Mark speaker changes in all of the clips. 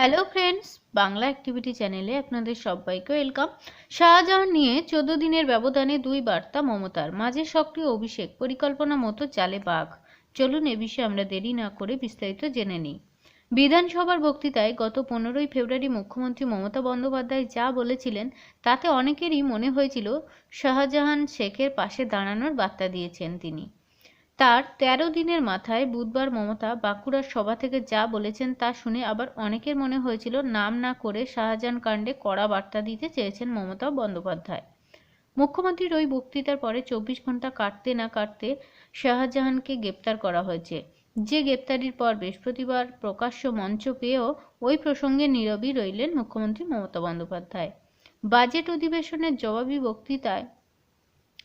Speaker 1: Hello friends Bangla activity চ্যানেলে আপনাদের সবাইকে ওয়েলকাম শাহজাহান নিয়ে চোদ্দ দিনের ব্যবধানে দুই বার্তা মমতার। মাঝে সক্রিয় অভিষেক, পরিকল্পনা মতো চালে বাঘ। চলুন এ বিষয়ে আমরা দেরি না করে বিস্তারিত জেনে নিই। বিধানসভার বক্তৃতায় গত পনেরোই ফেব্রুয়ারি মুখ্যমন্ত্রী মমতা বন্দ্যোপাধ্যায় যা বলেছিলেন, তাতে অনেকেরই মনে হয়েছিল, শাহজাহান শেখের পাশে দাঁড়ানোর বার্তা দিয়েছেন তিনি। তার তেরো দিনের মাথায় বুধবার মমতা বাঁকুড়ার সভা থেকে যা বলেছেন তা শুনে আবার অনেকের মনে হয়েছিল নাম না করে শাহজাহান কাণ্ডে কড়া বার্তা দিতে চেয়েছেন মমতা বন্দ্যোপাধ্যায়। মুখ্যমন্ত্রীর ওই বক্তৃতার পরে চব্বিশ ঘণ্টা কাটতে না কাটতে শাহজাহানকে গ্রেপ্তার করা হয়েছে। যে গ্রেপ্তারির পর বৃহস্পতিবার প্রকাশ্য মঞ্চ পেয়েও ওই প্রসঙ্গে নীরবই রইলেন মুখ্যমন্ত্রী মমতা বন্দ্যোপাধ্যায়। বাজেট অধিবেশনের জবাবি বক্তৃতায়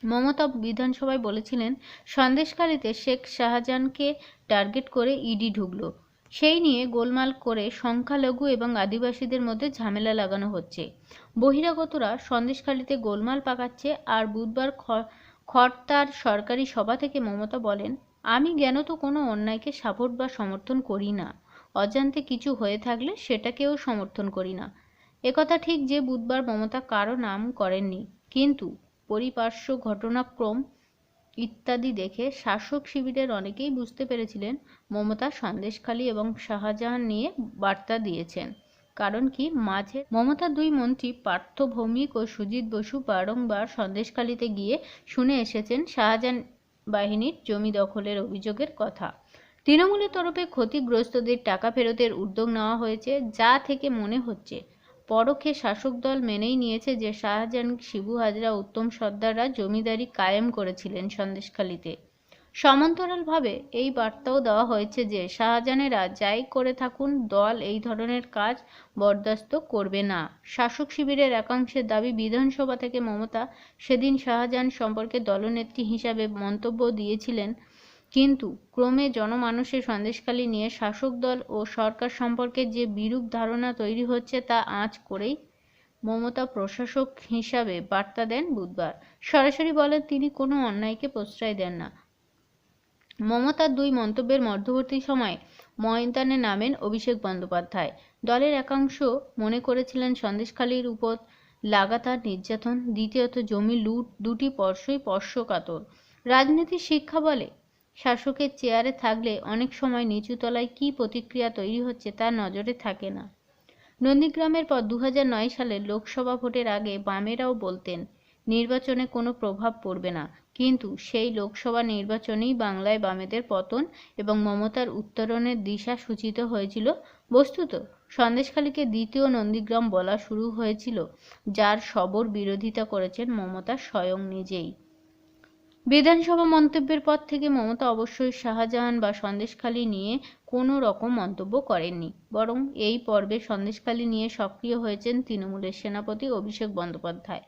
Speaker 1: মমতা বিধানসভায় বলেছিলেন, সন্দেশখালীতে শেখ শাহজাহানকে টার্গেট করে ইডি ঢুকল। সেই নিয়ে গোলমাল করে সংখ্যালঘু এবং আদিবাসীদের মধ্যে ঝামেলা লাগানো হচ্ছে। বহিরাগতরা সন্দেশখালীতে গোলমাল পাকাচ্ছে আর বুধবার খড়তার সরকারি সভা থেকে মমতা বলেন, আমি জ্ঞানত কোনো অন্যায়কে সাপোর্ট বা সমর্থন করি না। অজান্তে কিছু হয়ে থাকলে সেটাকেও সমর্থন করি না। একথা ঠিক যে বুধবার মমতা কারও নাম করেননি। কিন্তু পরিপার্শ্ব ঘটনাক্রম ইত্যাদি দেখে শাসক শিবিরের অনেকেই বুঝতে পেরেছিলেন মমতা সন্দেশখালী এবং শাহজাহান নিয়ে বার্তা দিয়েছেন। কারণ কি? মাঝে মমতা দুই মন্ত্রী পার্থ ভৌমিক ও সুজিত বসু বারংবার সন্দেশখালীতে গিয়ে শুনে এসেছেন শাহজাহান বাহিনীর জমি দখলের অভিযোগের কথা। তৃণমূলের তরফে ক্ষতিগ্রস্তদের টাকা ফেরতের উদ্যোগ নেওয়া হয়েছে, যা থেকে মনে হচ্ছে পরোক্ষে শাসক দল মেনেই নিয়েছে যে শাহজাহান, শিবু হাজরা, উত্তম সর্দাররা জমিদারি কায়েম করেছিলেন সন্দেশখালীতে। সমান্তরালভাবে এই বার্তাও দেওয়া হয়েছে যে শাহজাহানেরা যাই করে থাকুন, দল এই ধরনের কাজ বরদাস্ত করবে না। শাসক শিবিরের একাংশের দাবি, বিধানসভা থেকে মমতা সেদিন শাহজাহান সম্পর্কে দলনেত্রী হিসাবে মন্তব্য দিয়েছিলেন কিন্তু ক্রমে জনমানুষের সন্দেশখালী নিয়ে শাসক দল ও সরকার সম্পর্কে যে বিরূপ ধারণা তৈরি হচ্ছে তা আঁচ করেই মমতা প্রশাসক হিসাবে বার্তা দেন বুধবার। সরাসরি বলেন, তিনি কোনো অন্যায়কে প্রশ্রয় দেন না। মমতার দুই মন্তব্যের মধ্যবর্তী সময়ে ময়দানে নামেন অভিষেক বন্দ্যোপাধ্যায়। দলের একাংশ মনে করেছিলেন, সন্দেশখালীর উপর লাগাতার নির্যাতন, দ্বিতীয়ত জমি লুট, দুটি পর্শই স্পর্শকাতর রাজনীতির শিক্ষা বলে শাসকের চেয়ারে থাকলে অনেক সময় নিচু তলায় কী প্রতিক্রিয়া তৈরি হচ্ছে তা নজরে থাকে না। নন্দীগ্রামের পর দু সালের লোকসভা ভোটের আগে বামেরাও বলতেন, নির্বাচনে কোনো প্রভাব পড়বে না। কিন্তু সেই লোকসভা নির্বাচনেই বাংলায় বামেদের পতন এবং মমতার উত্তরণের দিশা সূচিত হয়েছিল। বস্তুত, সন্দেশখালীকে দ্বিতীয় নন্দীগ্রাম বলা শুরু হয়েছিল, যার সবর বিরোধিতা করেছেন মমতা স্বয়ং নিজেই। বিধানসভা মন্তব্যের পর থেকে মমতা অবশ্যই শাহজাহান বা সন্দেশখালী নিয়ে কোনো রকম মন্তব্য করেননি। বরং এই পর্বে সন্দেশখালী নিয়ে সক্রিয় হয়েছেন তৃণমূলের সেনাপতি অভিষেক বন্দ্যোপাধ্যায়।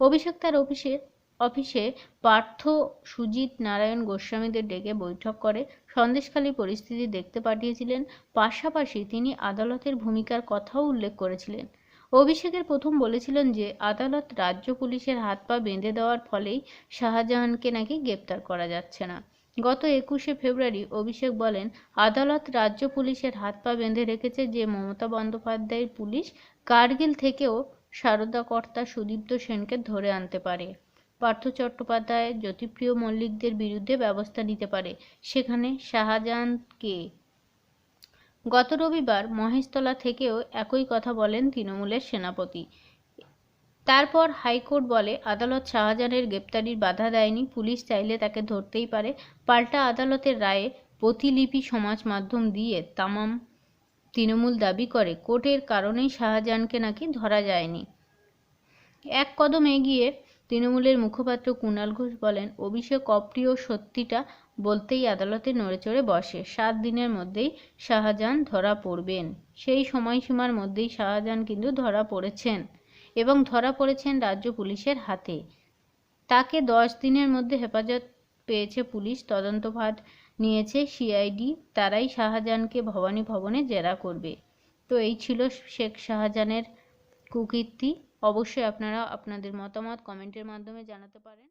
Speaker 1: অভিষেক তার অফিসে অফিসে পার্থ সুজিত নারায়ণ গোস্বামীদের ডেকে বৈঠক করে সন্দেশখালী পরিস্থিতি দেখতে পাঠিয়েছিলেন। পাশাপাশি তিনি আদালতের ভূমিকার কথাও উল্লেখ করেছিলেন। অভিষেকের প্রথম বলেছিলেন যে, আদালত রাজ্য পুলিশের হাত পা বেঁধে দেওয়ার ফলেই শাহজাহানকে নাকি গ্রেপ্তার করা যাচ্ছে না। গত একুশে ফেব্রুয়ারি অভিষেক বলেন, আদালত রাজ্য পুলিশের হাত পা বেঁধে রেখেছে যে, মমতা বন্দ্যোপাধ্যায়ের পুলিশ কার্গিল থেকেও সারদা কর্তা সুদীপ্ত সেনকে ধরে আনতে পারে। পার্থ চট্টোপাধ্যায় জ্যোতিপ্রিয় মল্লিকদের বিরুদ্ধে ব্যবস্থা নিতে পারে। সেখানে শাহজাহানকে গত রবিবার মহেশতলা থেকেও একই কথা বলেন তৃণমূলের সেনাপতি। তারপর হাইকোর্ট বলে, আদালত শাহজাহানের গ্রেপ্তারির বাধা দেয়নি, পুলিশ চাইলে তাকে ধরতেই পারে। পাল্টা আদালতের রায়ে প্রতিলিপি সমাজ মাধ্যম দিয়ে তামাম তৃণমূল দাবি করে, কোর্টের কারণেই শাহজাহানকে নাকি ধরা যায়নি। এক কদম এগিয়ে তৃণমূলের মুখপাত্র কুণাল ঘোষ বলেন, অভিষেক অপ্রিয় সত্যিটা বলতেই আদালতে নড়েচড়ে বসে। সাত দিনের মধ্যেই শাহজাহান ধরা পড়বেন। সেই সময়সীমার মধ্যেই শাহজাহান কিন্তু ধরা পড়েছেন এবং ধরা পড়েছেন রাজ্য পুলিশের হাতে। তাকে দশ দিনের মধ্যে হেফাজত পেয়েছে পুলিশ তদন্তভার নিয়েছে সিআইডি, তারাই শাহজাহানকে ভবানী ভবনে জেরা করবে। তো এই ছিল শেখ শাহজাহানের কুকীর্তি। অবশ্যই আপনারা আপনাদের মতামত কমেন্টের মাধ্যমে জানাতে পারেন।